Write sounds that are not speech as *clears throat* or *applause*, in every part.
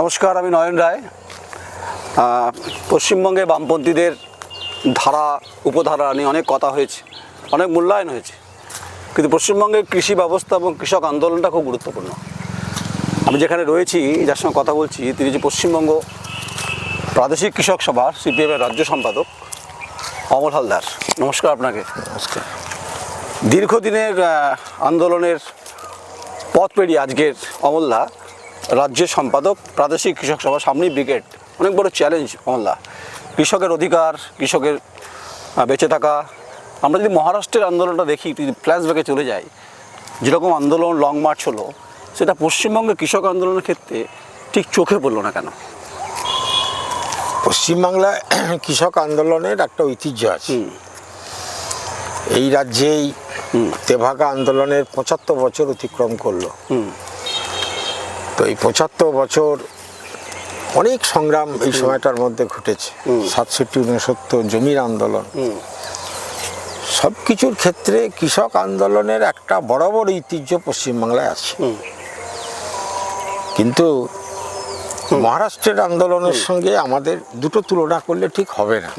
নমস্কার আমি নয়ন রায়। পশ্চিমবঙ্গে বামপন্থীদের ধারা উপধারা নিয়ে অনেক কথা হয়েছে অনেক মূল্যায়ন হয়েছে। কিন্তু পশ্চিমবঙ্গের কৃষি ব্যবস্থা এবং কৃষক আন্দোলনটা খুব গুরুত্বপূর্ণ। আমি যেখানে রয়েছি যার সঙ্গে কথা বলছি তিনি যে পশ্চিমবঙ্গ প্রাদেশিক কৃষক সভার সিপিএমের রাজ্য সম্পাদক অমল হালদার। নমস্কার আপনাকে। নমস্কার। দীর্ঘদিনের আন্দোলনের পথ পেরিয়ে আজকের অমল্লা রাজ্যের সম্পাদক প্রাদেশিক কৃষক সভা সামনেই ব্রিগেড। অনেক বড় চ্যালেঞ্জ অমল্লা কৃষকের অধিকার কৃষকের বেঁচে থাকা। আমরা যদি মহারাষ্ট্রের আন্দোলনটা দেখি যদি ফ্ল্যাশব্যাকে চলে যাই যেরকম আন্দোলন লং মার্চ হলো সেটা পশ্চিমবঙ্গের কৃষক আন্দোলনের ক্ষেত্রে ঠিক চোখে পড়ল না কেন? পশ্চিমবাংলায় *clears throat* কৃষক আন্দোলনের একটা ঐতিহ্য আছে। এই রাজ্যেই তেভাগা আন্দোলনের পঁচাত্তর বছর অতিক্রম করল। হুম। তো এই পঁচাত্তর বছর অনেক সংগ্রাম এই সময়টার মধ্যে ঘটেছে। সাতষট্টি উনসত্তর জমির আন্দোলন। সব কিছুর ক্ষেত্রে কৃষক আন্দোলনের একটা বড় বড় ঐতিহ্য পশ্চিমবাংলায় আছে। কিন্তু মহারাষ্ট্রের আন্দোলনের সঙ্গে আমাদের দুটো তুলনা করলে ঠিক হবে না।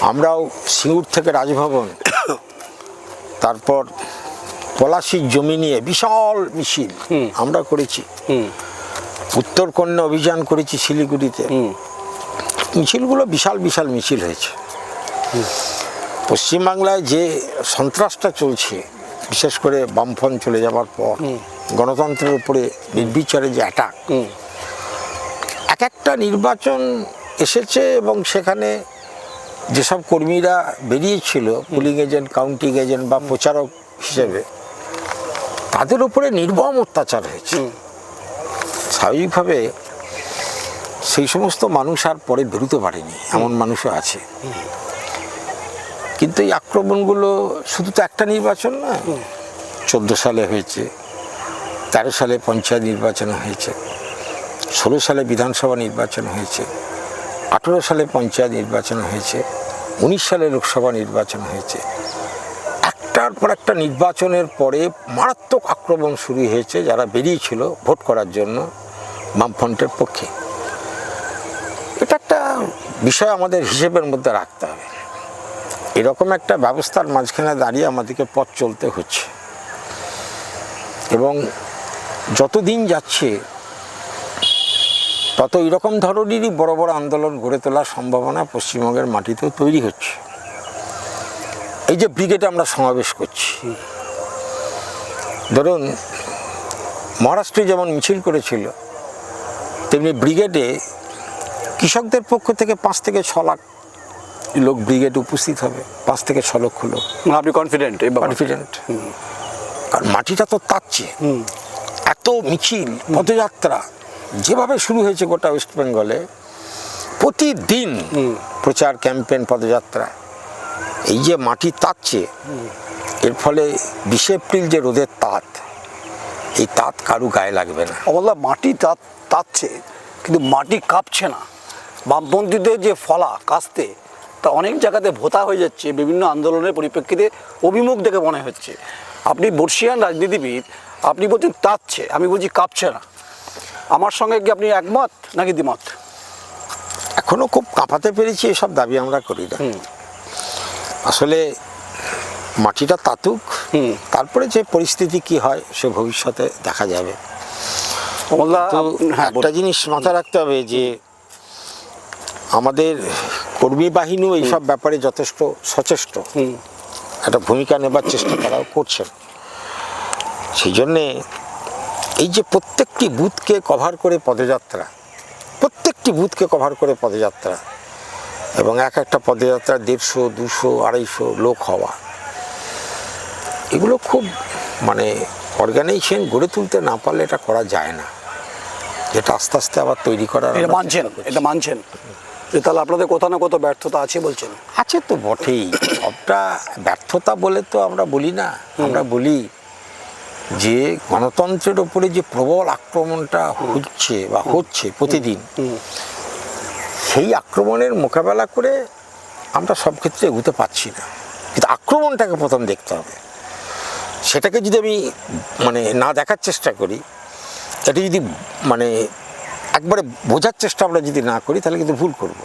আমরাও সিঙ্গুর থেকে রাজভবন *coughs* তারপর পলাশির জমি নিয়ে বিশাল মিছিল আমরা করেছি। হুম। উত্তরকন্যা অভিযান করেছি শিলিগুড়িতে। হুম। মিছিলগুলো বিশাল বিশাল মিছিল হয়েছে। পশ্চিমবাংলায় যে সন্ত্রাসটা চলছে বিশেষ করে বামফ্রন্ট চলে যাওয়ার পর গণতন্ত্রের উপরে নির্বিচারে যে অ্যাটাক এক একটা নির্বাচন এসেছে এবং সেখানে যেসব কর্মীরা বেরিয়েছিল পুলিং এজেন্ট কাউন্টিং এজেন্ট বা প্রচারক হিসেবে তাদের উপরে নির্মম অত্যাচার হয়েছে। স্বাভাবিকভাবে সেই সমস্ত মানুষ আর পরে বেরোতে পারেনি এমন মানুষও আছে। কিন্তু এই আক্রমণগুলো শুধু তো একটা নির্বাচন না চোদ্দ সালে হয়েছে তেরো সালে পঞ্চায়েত নির্বাচন হয়েছে ষোলো সালে বিধানসভা নির্বাচন হয়েছে আঠেরো সালে পঞ্চায়েত নির্বাচন হয়েছে উনিশ সালে লোকসভা নির্বাচন হয়েছে। একটার পর একটা নির্বাচনের পরে মারাত্মক আক্রমণ শুরু হয়েছে যারা বেরিয়েছিল ভোট করার জন্য বামফ্রন্টের পক্ষে। এটা একটা বিষয় আমাদের হিসেবের মধ্যে রাখতে হবে। এরকম একটা ব্যবস্থার মাঝখানে দাঁড়িয়ে আমাদেরকে পথ চলতে হচ্ছে। এবং যত দিন যাচ্ছে, তত এরকম ধরনেরই বড় বড় আন্দোলন গড়ে তোলার সম্ভাবনা পশ্চিমবঙ্গের মাটিতেও তৈরি হচ্ছে। এই যে ব্রিগেডে আমরা সমাবেশ করছি। ধরুন মহারাষ্ট্রে যেমন মিছিল করেছিল তেমনি ব্রিগেডে কৃষকদের পক্ষ থেকে পাঁচ থেকে ছ লাখ লোক ব্রিগেডে উপস্থিত হবে পাঁচ থেকে ছ লক্ষ লোক। মানে আপনি কনফিডেন্ট কনফিডেন্ট আর মাটিটা তো তাচ্ছে এত মিছিল পদযাত্রা যেভাবে শুরু হয়েছে গোটা ওয়েস্ট বেঙ্গলে প্রতিদিন প্রচার ক্যাম্পেন পদযাত্রা। এই যে মাটি তাচ্ছে এর ফলে বিশে এপ্রিল যে রোদের তাত এই তাত কারু গায়ে লাগবে না। অমল্লা মাটি তা- তাচ্ছে কিন্তু মাটি কাঁপছে না। বামপন্থীদের যে ফলা কাস্তে তা অনেক জায়গাতে ভোতা হয়ে যাচ্ছে বিভিন্ন আন্দোলনের পরিপ্রেক্ষিতে অভিমুখ দেখে মনে হচ্ছে। আপনি বর্ষিয়ান রাজনীতিবিদ আপনি বলছেন তাচ্ছে আমি বলছি কাঁপছে না। আমার সঙ্গে কি আপনি একমত নাকি দ্বিমত? এখনও খুব কাঁপাতে পেরেছি এসব দাবি আমরা করি না। আসলে মাটিটা তাতুক। তারপরে যে পরিস্থিতি কি হয় সে ভবিষ্যতে দেখা যাবে। হ্যাঁ একটা জিনিস মাথায় রাখতে হবে যে আমাদের কর্মী বাহিনীও এইসব ব্যাপারে যথেষ্ট সচেষ্ট। একটা ভূমিকা নেবার চেষ্টা তারাও করছেন। সেই জন্যে এই যে প্রত্যেকটি বুথকে কভার করে পদযাত্রা প্রত্যেকটি বুথকে কভার করে পদযাত্রা এবং এক একটা পদযাত্রা দেড়শো দুশো আড়াইশো লোক হওয়া। এগুলো খুব মানে অর্গানাইজেশন গড়ে তুলতে না পারলে এটা করা যায় না। যেটা আস্তে আস্তে আবার তৈরি করার এটা মানছেন এটা মানছেন। যে তাহলে আপনাদের কোথাও না কোথাও ব্যর্থতা আছে বলছেন? আছে তো বটেই। সবটা ব্যর্থতা বলে তো আমরা বলি না। আমরা বলি যে গণতন্ত্রের উপরে যে প্রবল আক্রমণটা হচ্ছে বা হচ্ছে প্রতিদিন সেই আক্রমণের মোকাবেলা করে আমরা সব ক্ষেত্রে এগুতে পারছি না। কিন্তু আক্রমণটাকে প্রথম দেখতে হবে। সেটাকে যদি আমি মানে না দেখার চেষ্টা করি এটা যদি মানে একবারে বোঝার চেষ্টা আমরা যদি না করি তাহলে কিন্তু ভুল করব।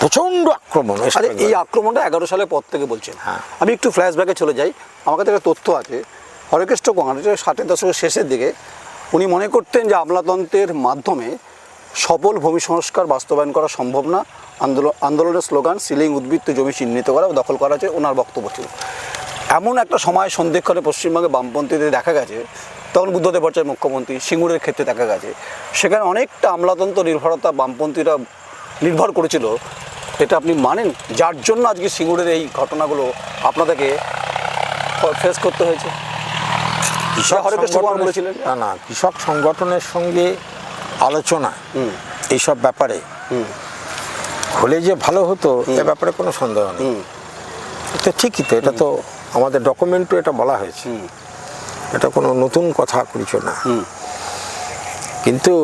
প্রচণ্ড আক্রমণ এই আক্রমণটা এগারো সালের পর থেকে বলছেন হ্যাঁ। আমি একটু ফ্ল্যাশব্যাকে চলে যাই। আমার কাছে একটা তথ্য আছে। হরেকৃষ্ণ কংগ্রেস ষাটের দশকের শেষের দিকে উনি মনে করতেন যে আমলাতন্ত্রের মাধ্যমে সফল ভূমি সংস্কার বাস্তবায়ন করা সম্ভব না। আন্দোলন আন্দোলনের স্লোগান সিলিং উদ্বৃত্ত জমি চিহ্নিত করা ও দখল করা হচ্ছে ওনার বক্তব্য ছিল। এমন একটা সময় সন্ধিক্ষণে পশ্চিমবঙ্গে বামপন্থীদের দেখা গেছে তখন বুদ্ধদেব ভট্টাচার্য মুখ্যমন্ত্রী সিঙ্গুরের ক্ষেত্রে দেখা গেছে। সেখানে অনেকটা আমলাতন্ত্র নির্ভরতা বামপন্থীরা নির্ভর করেছিল। এটা আপনি মানেন? যার জন্য আজকে সিঙ্গুরের এই ঘটনাগুলো আপনাদেরকে ফেস করতে হয়েছে। কৃষক হরেকৃষ্ণ বলেছিলেন? না না কৃষক সংগঠনের সঙ্গে আলোচনা এইসব ব্যাপারে হলে যে ভালো হতো এ ব্যাপারে কোনো সন্দেহ নেই। এটা ঠিকই তো এটা তো আমাদের ডকুমেন্টও এটা বলা হয়েছে। এটা কোনো নতুন কথা কিছু না। কিন্তু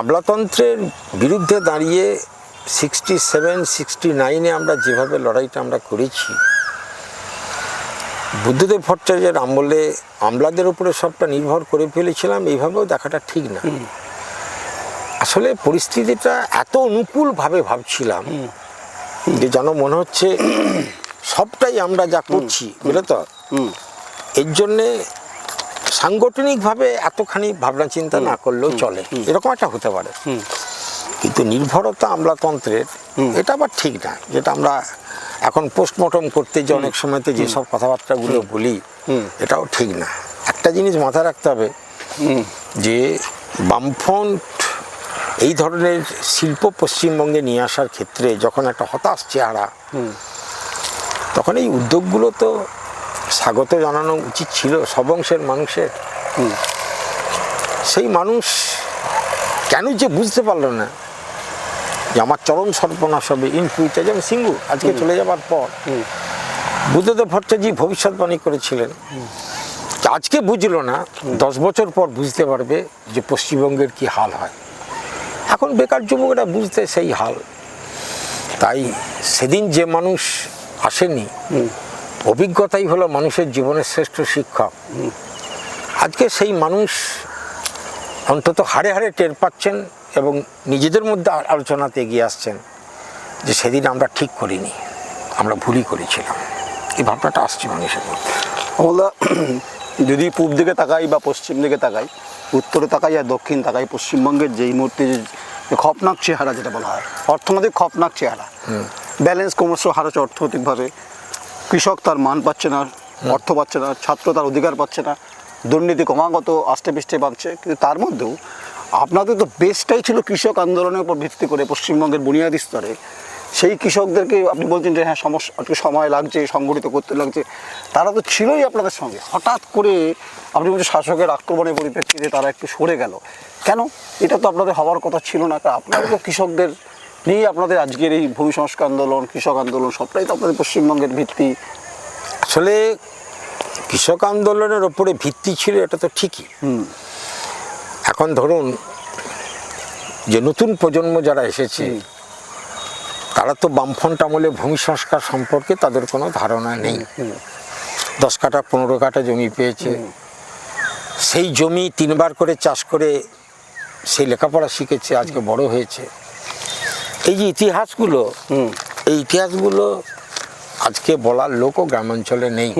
আমলাতন্ত্রের বিরুদ্ধে দাঁড়িয়ে সিক্সটি সেভেন সিক্সটি নাইনে আমরা যেভাবে লড়াইটা আমরা করেছি বুদ্ধদেব ভট্টাচার্যের আমলে আমলাদের উপরে সবটা নির্ভর করে ফেলেছিলাম এইভাবেও দেখাটা ঠিক না। আসলে পরিস্থিতিটা এত অনুকূলভাবে ভাবছিলাম যে যেন মনে হচ্ছে সবটাই আমরা যা করছি বুঝলে তো? এর জন্যে সাংগঠনিকভাবে এতখানি ভাবনা চিন্তা না করলেও চলে। এরকম একটা হতে পারে। কিন্তু নির্ভরতা আমলাতন্ত্রের এটা আবার ঠিক না। যেটা আমরা এখন পোস্টমর্টম করতে যে অনেক সময়তে যেসব কথাবার্তাগুলো বলি এটাও ঠিক না। একটা জিনিস মাথায় রাখতে হবে যে বামফ্রন্ট এই ধরনের শিল্প পশ্চিমবঙ্গে নিয়ে আসার ক্ষেত্রে যখন একটা হতাশ চেহারা তখন এই উদ্যোগগুলো তো স্বাগত জানানো উচিত ছিল সব অংশের মানুষের। সেই মানুষ কেন যে বুঝতে পারল না যে আমার চরম সর্বনাশ হবে ইন ফিউচার যেমন সিঙ্গু আজকে চলে যাবার পর। বুদ্ধদেব ভট্টাচার্য ভবিষ্যৎবাণী করেছিলেন। আজকে বুঝলো না দশ বছর পর বুঝতে পারবে যে পশ্চিমবঙ্গের কি হাল হয়। এখন বেকার যুবকরা বুঝতে সেই হাল। তাই সেদিন যে মানুষ আসেনি অভিজ্ঞতাই হলো মানুষের জীবনের শ্রেষ্ঠ শিক্ষক। আজকে সেই মানুষ অন্তত হাড়ে হাড়ে টের পাচ্ছেন এবং নিজেদের মধ্যে আলোচনাতে এগিয়ে আসছেন যে সেদিন আমরা ঠিক করিনি আমরা ভুলই করেছিলাম। এই ভাবনাটা আসছে মানুষের মধ্যে। যদি পূব দিকে তাকাই বা পশ্চিম দিকে তাকাই উত্তরে তাকাই আর দক্ষিণ তাকাই পশ্চিমবঙ্গের যেই মুহূর্তে যে খপনাক চেহারা যেটা বলা হয় অর্থনৈতিক খপনাক চেহারা ব্যালেন্স ক্রমশ হারাচ্ছে অর্থনৈতিকভাবে। কৃষক তার মান পাচ্ছে না অর্থ পাচ্ছে না ছাত্র তার অধিকার পাচ্ছে না দুর্নীতি ক্রমাগত আষ্টে পিষ্টে পাচ্ছে কিন্তু তার মধ্যেও আপনাদের তো বেসটাই ছিল কৃষক আন্দোলনের উপর ভিত্তি করে পশ্চিমবঙ্গের বুনিয়াদী স্তরে। সেই কৃষকদেরকে আপনি বলছেন যে হ্যাঁ সমস্যা একটু সময় লাগছে সংগঠিত করতে লাগছে। তারা তো ছিলই আপনাদের সঙ্গে। হঠাৎ করে আপনি বলছেন শাসকের আক্রমণের পরিপ্রেক্ষিতে তারা একটু সরে গেল। কেন? এটা তো আপনাদের হওয়ার কথা ছিল না। কারণ আপনারা তো কৃষকদের নিয়ে আপনাদের আজকের এই ভূমি সংস্কার আন্দোলন কৃষক আন্দোলন সবটাই তো আপনাদের পশ্চিমবঙ্গের ভিত্তি। আসলে কৃষক আন্দোলনের ওপরে ভিত্তি ছিল এটা তো ঠিকই। এখন ধরুন যে নতুন প্রজন্ম যারা এসেছে তারা তো বামফ্রন্ট আমলে ভূমি সংস্কার সম্পর্কে তাদের কোনো ধারণা নেই। দশ কাঠা পনেরো কাঠা জমি পেয়েছে। সেই জমি তিনবার করে চাষ করে সেই লেখাপড়া শিখেছে আজকে বড় হয়েছে। এই যে ইতিহাসগুলো এই ইতিহাসগুলো আজকে বলার লোকও গ্রামাঞ্চলে নেই।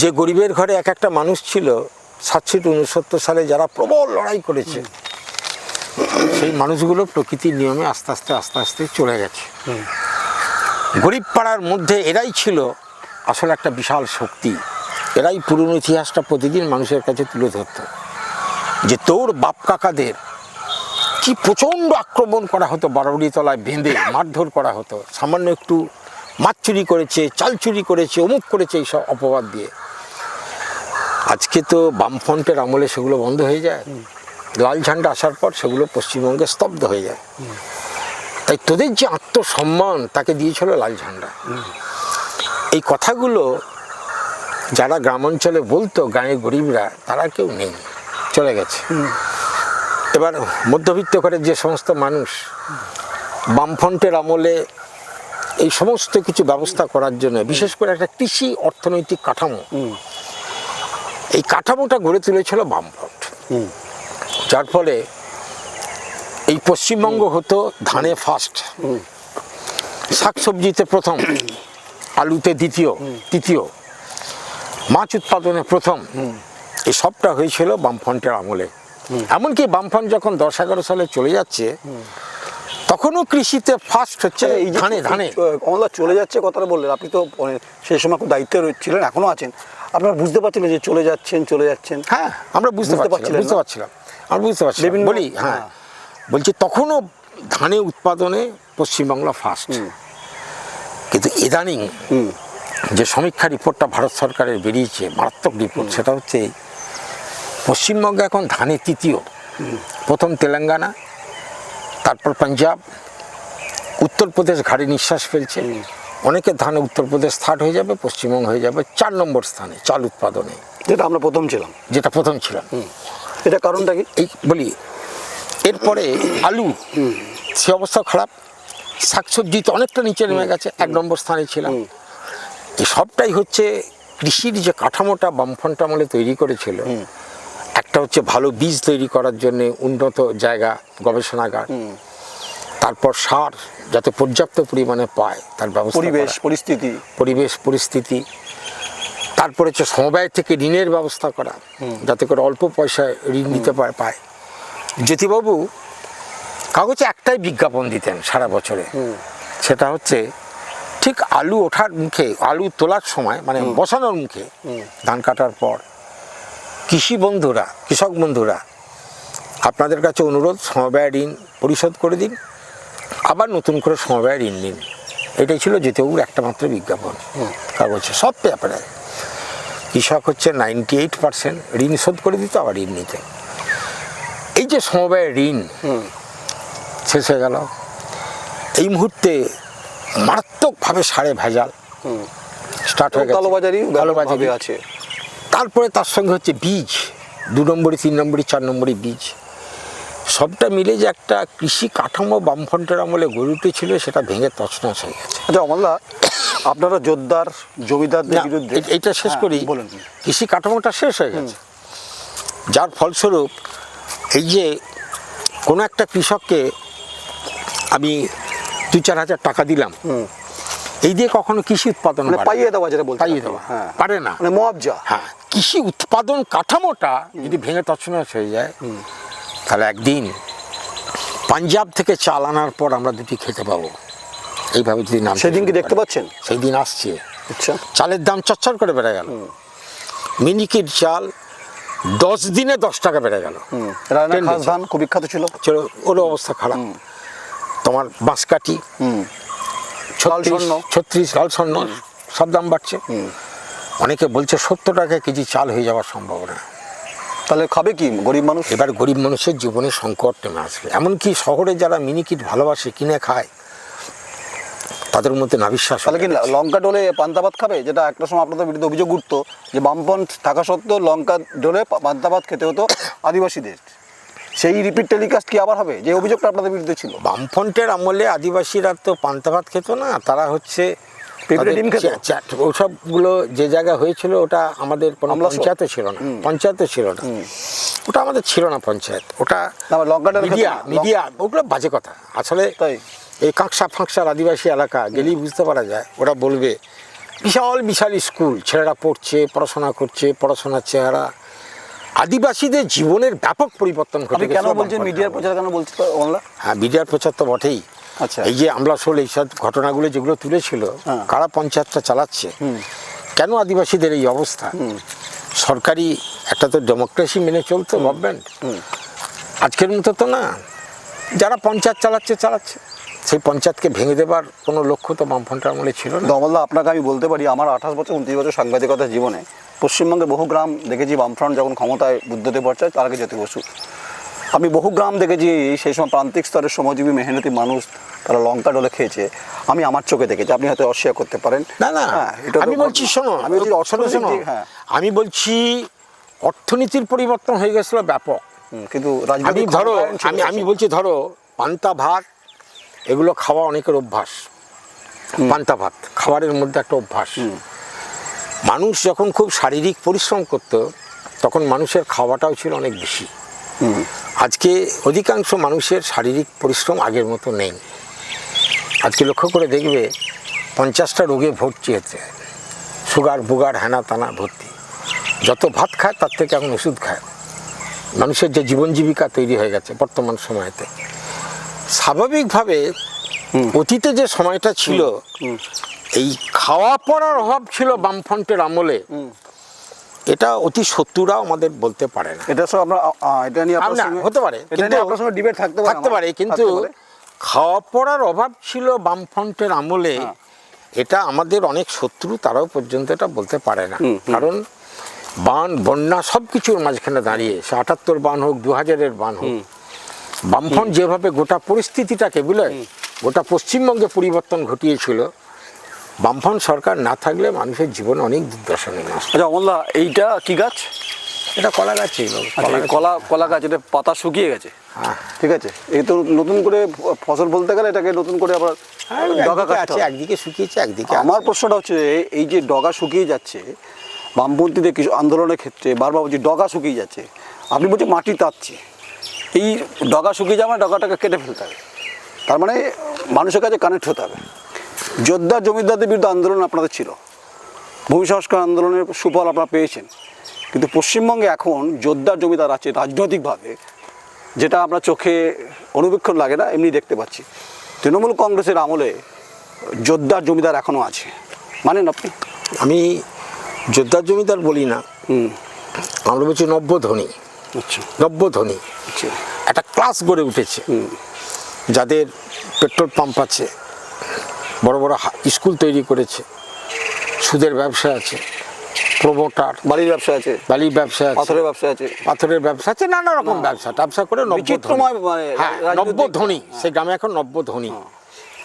যে গরিবের ঘরে এক একটা মানুষ ছিল সাতষট্টি উনসত্তর সালে যারা প্রবল লড়াই করেছে, সেই মানুষগুলো প্রকৃতির নিয়মে আস্তে আস্তে আস্তে আস্তে চলে গেছে। গরিব পাড়ার মধ্যে এরাই ছিল আসলে একটা বিশাল শক্তি। এরাই পুরনো ইতিহাসটা প্রতিদিন মানুষের কাছে তুলে ধরত। যে তোর বাপ কাকাদের কি প্রচণ্ড আক্রমণ করা হতো, বারোড়ি তলায় বেঁধে মারধর করা হতো। সামান্য একটু মাছ চুরি করেছে, চাল চুরি করেছে, অমুক করেছে এইসব অপবাদ দিয়ে। আজকে তো বামফ্রন্টের আমলে সেগুলো বন্ধ হয়ে যায়। লাল ঝান্ডা আসার পর সেগুলো পশ্চিমবঙ্গে স্তব্ধ হয়ে যায়। তাই তোদের যে আত্মসম্মান তাকে দিয়েছিল লাল ঝান্ডা। এই কথাগুলো যারা গ্রামাঞ্চলে বলতো গাঁয়ে গরিবরা তারা কেউ নেই। চলে গেছে। এবার মধ্যবিত্ত করে যে সমস্ত মানুষ বামফ্রন্টের আমলে এই সমস্ত কিছু ব্যবস্থা করার জন্য বিশেষ করে একটা কৃষি অর্থনৈতিক কাঠামো এই কাঠামোটা গড়ে তুলেছিল বামফ্রন্ট। যার ফলে এই পশ্চিমবঙ্গ হতো ধানে ফার্স্ট শাকসবজিতে প্রথম আলুতে দ্বিতীয় তৃতীয়। মাছ উৎপাদনে প্রথম। এই সবটা হয়েছিল বামফ্রন্টের আমলে। এমনকি বামফ্রন্ট যখন দশ এগারো সালে চলে যাচ্ছে তখনও কৃষিতে ফার্স্ট হচ্ছে এই ধানে ধানে। কমলা চলে যাচ্ছে কথাটা বললেন। আপনি তো মানে সেই সময় খুব দায়িত্বে ছিলেন এখনও আছেন। আপনারা বুঝতে পারছিলেন যে চলে যাচ্ছেন চলে যাচ্ছেন। হ্যাঁ আমরা বুঝতে পারছিলাম বুঝতে পারছিলাম আমরা বুঝতে বিভিন্ন- বলি হ্যাঁ। হ্যাঁ। বলছি তখনও ধানে উৎপাদনে পশ্চিমবাংলা ফার্স্ট কিন্তু ইদানিং যে সমীক্ষা রিপোর্টটা ভারত সরকারের বেরিয়েছে মারাত্মক রিপোর্ট সেটা হচ্ছে পশ্চিমবঙ্গে এখন ধানে তৃতীয়। প্রথম তেলেঙ্গানা তারপর পাঞ্জাব উত্তরপ্রদেশ ঘাড়ে নিঃশ্বাস ফেলছে। অনেকের ধানে উত্তরপ্রদেশ থার্ড হয়ে যাবে পশ্চিমবঙ্গ হয়ে যাবে চার নম্বর স্থানে চাল উৎপাদনে। যেটা আমরা প্রথম ছিলাম। যেটা প্রথম ছিলাম। এটা কারণটা কি? এই বলি এরপরে আলু সে অবস্থা খারাপ। শাকসবজি তো অনেকটা নিচে নেমে গেছে এক নম্বর স্থানে ছিলাম। সবটাই হচ্ছে কৃষির যে কাঠামোটা বামফ্রন্ট আমলে তৈরি করেছিল একটা হচ্ছে ভালো বীজ তৈরি করার জন্য উন্নত জায়গা গবেষণাগার। তারপর সার যাতে পর্যাপ্ত পরিমাণে পায় তার ব্যবস্থা পরিবেশ পরিস্থিতি। পরিবেশ পরিস্থিতি। তারপরে হচ্ছে সমবায় থেকে ঋণের ব্যবস্থা করা যাতে করে অল্প পয়সায় ঋণ নিতে পারে পায়। জ্যোতিবাবু কাগজে একটাই বিজ্ঞাপন দিতেন সারা বছরে। সেটা হচ্ছে ঠিক আলু ওঠার মুখে আলু তোলার সময় মানে বসানোর মুখে ধান কাটার পর কৃষি বন্ধুরা কৃষক বন্ধুরা আপনাদের কাছে অনুরোধ সমবায় ঋণ পরিশোধ করে দিন। আবার নতুন করে সমবায় ঋণ নিন। এটাই ছিল জ্যোতিবাবুর একটা মাত্র বিজ্ঞাপন কাগজে সব পেপারে। কৃষক হচ্ছে নাইনটি এইট পার্সেন্ট ঋণ শোধ করে দিত আবার ঋণ নিতে। এই যে সমবায় ঋণ শেষ হয়ে গেল। এই মুহূর্তে মারাত্মকভাবে সারে ভেজাল। স্টার্ট হয়ে কালোবাজারি কালোবাজারি। আছে। তারপরে তার সঙ্গে হচ্ছে বীজ। দু নম্বরই তিন নম্বরই চার নম্বরই বীজ। সবটা মিলে যে একটা কৃষি কাঠামো বামফ্রন্টের আমলে গড়ে উঠেছিল সেটা ভেঙে তছনছ হয়ে গেছে। আচ্ছা অমল্লা আপনারা জোরদার জমিদারদের বিরুদ্ধে এ- এইটা শেষ হ্যাঁ, করি। বলুন। কৃষি কাঠামোটা শেষ হয়ে গেছে। যার ফলস্বরূপ এই যে কোনো একটা কৃষককে আমি দু চার হাজার টাকা দিলাম এই দিয়ে কখনো কৃষি উৎপাদন মানে পাইয়ে দেওয়া যেটা বলতে পাইয়ে দেওয়া হ্যাঁ। পারে না। মানে মুআবজা। হ্যাঁ কৃষি উৎপাদন কাঠামোটা যদি ভেঙে তছনছ হয়ে যায় তাহলে একদিন পাঞ্জাব থেকে চাল আনার পর আমরা দুটি খেতে পাবো। এইভাবে যদি নাম সেদিন কি দেখতে পাচ্ছেন? সেই দিন আসছে। আচ্ছা। চালের দাম চচ্চর করে বেড়ে গেল। মিনিকিট চাল দশ দিনে দশ টাকা বেড়ে গেল। ধান খুব বিখ্যাত ছিল। চলো ওর অবস্থা খারাপ। তোমার বাঁশকাঠি। ছত্রিশ লাল স্বর্ণ। সব দাম বাড়ছে। অনেকে বলছে সত্তর টাকা কেজি চাল হয়ে যাওয়ার সম্ভাবনা। তাহলে খাবে কি? গরিব মানুষ? এবার গরিব মানুষের জীবনে সংকট নেমে আসবে। এমনকি শহরে যারা মিনিকিট ভালোবাসে কিনে খায় তাদের মধ্যে না বিশ্বাস তাহলে কি লঙ্কা ডোলে পান্তা ভাত খাবে? যেটা একটা সময় আপনাদের বিরুদ্ধে অভিযোগ উঠতো যে বামপন্থ থাকা সত্ত্বেও লঙ্কা ডোলে পান্তা ভাত খেতে হতো আদিবাসীদের। সেই রিপিট টেলিকাস্ট কি আবার হবে? যে অভিযোগটা আপনাদের বিরুদ্ধে ছিল। বামফ্রন্টের আমলে আদিবাসীরা তো পান্তা ভাত খেত না তারা হচ্ছে ডিম ওসবগুলো যে জায়গায় হয়েছিল ওটা আমাদের কোনো পঞ্চায়েতে ছিল না। পঞ্চায়েতে ছিল না। ওটা আমাদের ছিল না পঞ্চায়েত। ওটা মিডিয়া মিডিয়া ওগুলো বাজে কথা। আসলে এই কাঁকসা ফাঁকসার আদিবাসী এলাকা গেলেই বুঝতে পারা যায় ওরা বলবে বিশাল বিশাল স্কুল ছেলেরা পড়ছে পড়াশোনা করছে পড়াশোনার চেহারা। আদিবাসীদের জীবনের ব্যাপক পরিবর্তন ঘটে কেন বলছেন মিডিয়ার প্রচার কেন অনলা হ্যাঁ মিডিয়ার প্রচার তো বটেই। এই যে আমলাশোল এইসব ঘটনাগুলো যেগুলো তুলেছিল হ্যাঁ। কারা পঞ্চায়েতটা চালাচ্ছে? কেন আদিবাসীদের এই অবস্থা? সরকারি একটা তো ডেমোক্রেসি মেনে চলতো গভর্নমেন্ট আজকের মতো তো না। যারা পঞ্চায়েত চালাচ্ছে চালাচ্ছে। সেই পঞ্চায়েতকে ভেঙে দেবার কোনো লক্ষ্য তো বামফ্রন্টের আমলে ছিল না। দমল্লা আপনাকে আমি বলতে পারি আমার আঠাশ বছর উনত্রিশ বছর সাংবাদিকতার জীবনে পশ্চিমবঙ্গের বহু গ্রাম দেখেছি বামফ্রন্ট যখন ক্ষমতায় বুদ্ধদেব ভট্টাচার্য তার আগে জ্যোতি বসু আমি বহু গ্রাম দেখেছি সেই সময় প্রান্তিক স্তরের শ্রমজীবী মেহনতি মানুষ তারা লঙ্কা ডলে খেয়েছে। আমি আমার চোখে দেখেছি আপনি হয়তো অস্বীকার করতে পারেন। না না হ্যাঁ, এটা আমি বলছি শোনো আমি বলছি হ্যাঁ। আমি বলছি অর্থনীতির পরিবর্তন হয়ে গেছিল ব্যাপক। কিন্তু আমি ধরো আমি আমি বলছি ধরো পান্তা ভাত এগুলো খাওয়া অনেকের অভ্যাস। পান্তা ভাত খাবারের মধ্যে একটা অভ্যাস। মানুষ যখন খুব শারীরিক পরিশ্রম করতো তখন মানুষের খাওয়াটাও ছিল অনেক বেশি। আজকে অধিকাংশ মানুষের শারীরিক পরিশ্রম আগের মতো নেই। আজকে লক্ষ্য করে দেখবে পঞ্চাশটা রোগে ভর্তি হচ্ছে সুগার বুগার হেনা তানা ভর্তি। যত ভাত খায় তার থেকে এখন ওষুধ খায়। মানুষের যে জীবন জীবিকা তৈরি হয়ে গেছে বর্তমান সময়তে। স্বাভাবিকভাবে অতীতে যে সময়টা ছিল এই খাওয়া পড়ার অভাব ছিল বামফ্রন্টের আমলে। এটা অতি শত্রুরাও আমাদের বলতে পারে না। এটা সব আমরা এটা নিয়ে আপনার সঙ্গে হতে পারে কিন্তু আপনার সঙ্গে ডিবেট থাকতে পারে থাকতে পারে কিন্তু খাওয়া পড়ার অভাব ছিল বামফ্রন্টের আমলে হ্যাঁ। এটা আমাদের অনেক শত্রু তারাও পর্যন্ত এটা বলতে পারে না। কারণ বান বন্যা সব কিছুর মাঝখানে দাঁড়িয়ে সে আটাত্তর বান হোক দু হাজারের বান হোক বামফ্রন্ট যেভাবে গোটা পরিস্থিতিটাকে বুঝলে গোটা পশ্চিমবঙ্গে পরিবর্তন ঘটিয়েছিল বামফ্রন্ট সরকার না থাকলে মানুষের জীবনে অনেক দুর্দশা নেমে আচ্ছা অমলদা এইটা কি গাছ? এটা কলা গাছ ছিল আচ্ছা, কলা কলা গাছ এটা পাতা শুকিয়ে গেছে? হ্যাঁ। ঠিক আছে এই তো নতুন করে ফসল বলতে গেলে এটাকে নতুন করে আবার হ্যাঁ, ডগা হবে। একদিকে শুকিয়েছে একদিকে আমার প্রশ্নটা হচ্ছে এই যে ডগা শুকিয়ে যাচ্ছে বামপন্থীদের কিছু আন্দোলনের ক্ষেত্রে বারবার বলছি ডগা শুকিয়ে যাচ্ছে আপনি বলছেন মাটি তাচ্ছে এই ডগা শুকিয়ে যাওয়া মানে ডগাটাকে কেটে ফেলতে হবে। তার মানে মানুষের কাছে কানেক্ট হতে হবে। যোদ্ধা জমিদারদের বিরুদ্ধে আন্দোলন আপনাদের ছিল। ভূমি সংস্কার আন্দোলনের সুফল আপনারা পেয়েছেন। কিন্তু পশ্চিমবঙ্গে এখন যোদ্ধা জমিদার আছে রাজনৈতিকভাবে যেটা আমরা চোখে অনুবীক্ষণ লাগে না এমনি দেখতে পাচ্ছি। তৃণমূল কংগ্রেসের আমলে যোদ্ধা জমিদার এখনও আছে। মানেন আপনি? আমি যোদ্ধার জমিদার বলি না। আমরা বলছি নব্যধনী আচ্ছা। নব্যধনী আচ্ছা। একটা ক্লাস গড়ে উঠেছে। যাদের পেট্রোল পাম্প আছে বড় বড় স্কুল তৈরি করেছে। সুদের ব্যবসা আছে প্রমোটার বালির ব্যবসা আছে। বালির ব্যবসা আছে। পাথরের ব্যবসা আছে। পাথরের ব্যবসা আছে নানা রকম ব্যবসা ব্যবসা করে নব্য বিচিত্রময় মানে হ্যাঁ নব্য ধনী সে গ্রামে এখন নব্য ধনী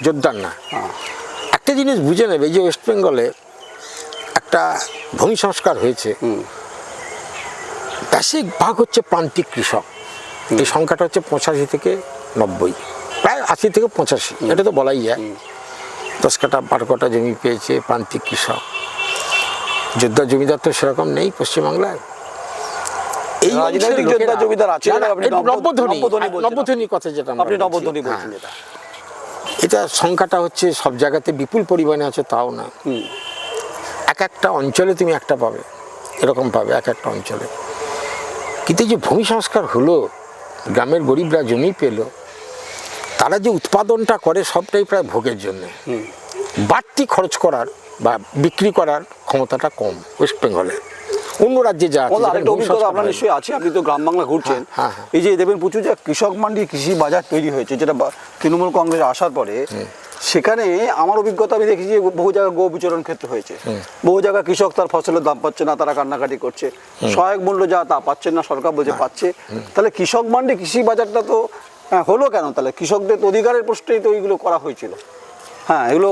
যোদ্ধার না। হ্যাঁ। একটা জিনিস বুঝে নেবে এই যে ওয়েস্ট বেঙ্গলে একটা ভূমি সংস্কার হয়েছে। বেশিক ভাগ হচ্ছে প্রান্তিক কৃষক। এই সংখ্যাটা হচ্ছে পঁচাশি থেকে নব্বই প্রায় আশি থেকে পঁচাশি এটা তো বলাই যায়। দশ কাটা বারো কাটা জমি পেয়েছে প্রান্তিক কৃষক যোদ্ধা জমিদার তো সেরকম নেই পশ্চিমবাংলায় এই রাজনৈতিক যোদ্ধা জমিদার আছে, না, না, এটা নব্য- নব্যধনী নব্যধনী বলছেন। নব্যধনীর কথা যেটা আপনি। হ্যাঁ। বলছেন এটা এটা সংখ্যাটা হচ্ছে সব জায়গাতে বিপুল পরিমাণে আছে তাও না এক একটা অঞ্চলে তুমি একটা পাবে এরকম পাবে এক একটা অঞ্চলে কিন্তু যে ভূমি সংস্কার হলো গ্রামের গরিবরা জমি পেল তারা যে উৎপাদনটা করে সবটাই প্রায় ভোগের জন্য। বাড়তি খরচ করার বা বিক্রি করার ক্ষমতাটা কম ওয়েস্ট বেঙ্গলে। অন্য রাজ্যে যা আরেকটা অভিজ্ঞতা আপনার। নিশ্চয়ই আছে আপনি তো গ্রাম বাংলা ঘুরছেন। হ্যাঁ, হ্যাঁ, হ্যাঁ। এই যে দেবেন প্রচুর যে কৃষক মান্ডি কৃষি বাজার তৈরি হয়েছে যেটা তৃণমূল কংগ্রেস আসার পরে সেখানে আমার অভিজ্ঞতা আমি দেখেছি যে বহু জায়গায় গো বিচরণ ক্ষেত্রে হয়েছে। বহু জায়গায় কৃষক তার ফসলের দাম পাচ্ছে না তারা কান্নাকাটি করছে। সহায়ক মূল্য যা তা পাচ্ছেন না সরকার বলছে। পাচ্ছে। তাহলে কৃষক মান্ডি কৃষি বাজারটা তো হ্যাঁ, হলো কেন? তাহলে কৃষকদের অধিকারের প্রশ্নেই তো এইগুলো করা হয়েছিল। হ্যাঁ এগুলো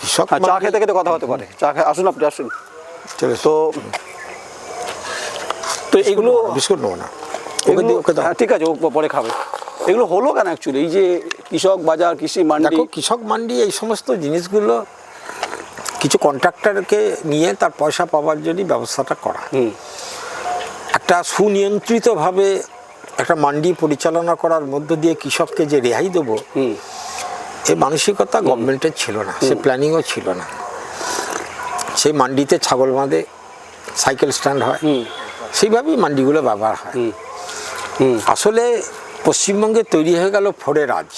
কৃষক হ্যাঁ, চা খেতে খেতে কথা হতে পারে। চা খেয়ে আসুন আপনি আসুন। তো তো এগুলো বিস্কুট নেব না। হ্যাঁ, ঠিক আছে ও পরে খাবে। এগুলো হলো কেন অ্যাকচুয়ালি এই যে কৃষক বাজার কৃষি মান্ডি কৃষক মান্ডি এই সমস্ত জিনিসগুলো কিছু কন্ট্রাক্টরকে নিয়ে তার পয়সা পাওয়ার জন্য ব্যবস্থাটা করা। হুম। একটা সুনিয়ন্ত্রিতভাবে একটা মান্ডি পরিচালনা করার মধ্য দিয়ে কৃষককে যে রেহাই দেবো এই মানসিকতা গভর্নমেন্টের ছিল না সে প্ল্যানিংও ছিল না। সেই মান্ডিতে ছাগল বাঁধে সাইকেল স্ট্যান্ড হয় সেইভাবেই মান্ডিগুলো ব্যবহার হয়। আসলে পশ্চিমবঙ্গে তৈরি হয়ে গেল ফোরে রাজ।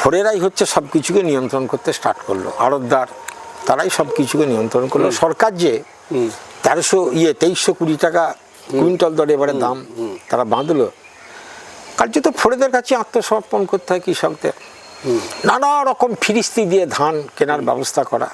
ফোরেরাই হচ্ছে সব কিছুকে নিয়ন্ত্রণ করতে স্টার্ট করল। আড়তদার তারাই সব কিছুকে নিয়ন্ত্রণ করল। সরকার যে তেরোশো ইয়ে তেইশশো কুড়ি টাকা কুইন্টাল দরে এবারে দাম তারা বাঁধলো। কার্যত ফোরেদের কাছে আত্মসমর্পণ করতে হয় কৃষকদের। নানা রকম ফিরিস্তি দিয়ে ধান কেনার ব্যবস্থা করা।